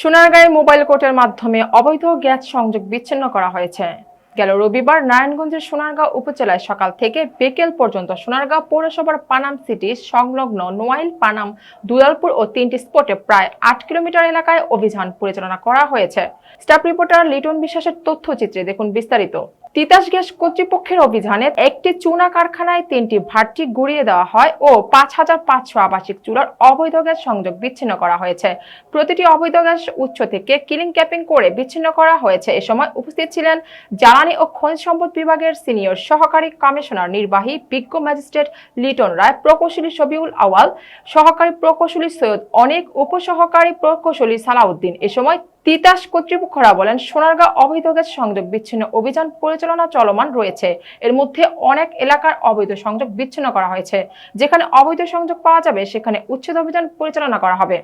সোনারগাঁয়ে মোবাইল কোর্টের মাধ্যমে অবৈধ গ্যাস সংযোগ বিচ্ছিন্ন করা হয়েছে। গেল রবিবার নারায়ণগঞ্জের সোনারগাঁও উপজেলায় সকাল থেকে বিকেল পর্যন্ত সোনারগাঁও পৌরসভার পানাম সিটি সংলগ্ন নোয়াইল পানাম, দুলালপুর ও তিনটি স্পটে প্রায় আট কিলোমিটার এলাকায় অভিযান পরিচালনা করা হয়েছে। স্টাফ রিপোর্টার লিটন বিশ্বাসের তথ্যচিত্রে দেখুন বিস্তারিত। তিতাস গ্যাস কর্তৃপক্ষের অভিযানে একটি চুনা কারখানায় তিনটি ভাট্টি গুড়িয়ে দেওয়া হয় ও পাঁচ হাজার পাঁচশো আবাসিক চুলার অবৈধ গ্যাস সংযোগ বিচ্ছিন্ন করা হয়েছে। প্রতিটি অবৈধ গ্যাস উৎস থেকে কিলিং ক্যাপিং করে বিচ্ছিন্ন করা হয়েছে। এ সময় উপস্থিত ছিলেন জ্বালানি ও খনিজ সম্পদ বিভাগের সিনিয়র সহকারী কমিশনার নির্বাহী বিজ্ঞ ম্যাজিস্ট্রেট লিটন রায়, প্রকৌশলী শবিউল আওয়াল সহকারী প্রকৌশলী সৈয়দ অনেক, উপসহকারী প্রকৌশলী সালাউদ্দিন। এ সময় তিতাস কর্তৃপক্ষরা বলেন, সোনারগাঁ অবৈধ গ্যাস সংযোগ বিচ্ছিন্ন অভিযান পরিচালনা চলমান রয়েছে। এর মধ্যে অনেক এলাকার অবৈধ সংযোগ বিচ্ছিন্ন করা হয়েছে। যেখানে অবৈধ সংযোগ পাওয়া যাবে, সেখানে উচ্ছেদ অভিযান পরিচালনা করা হবে।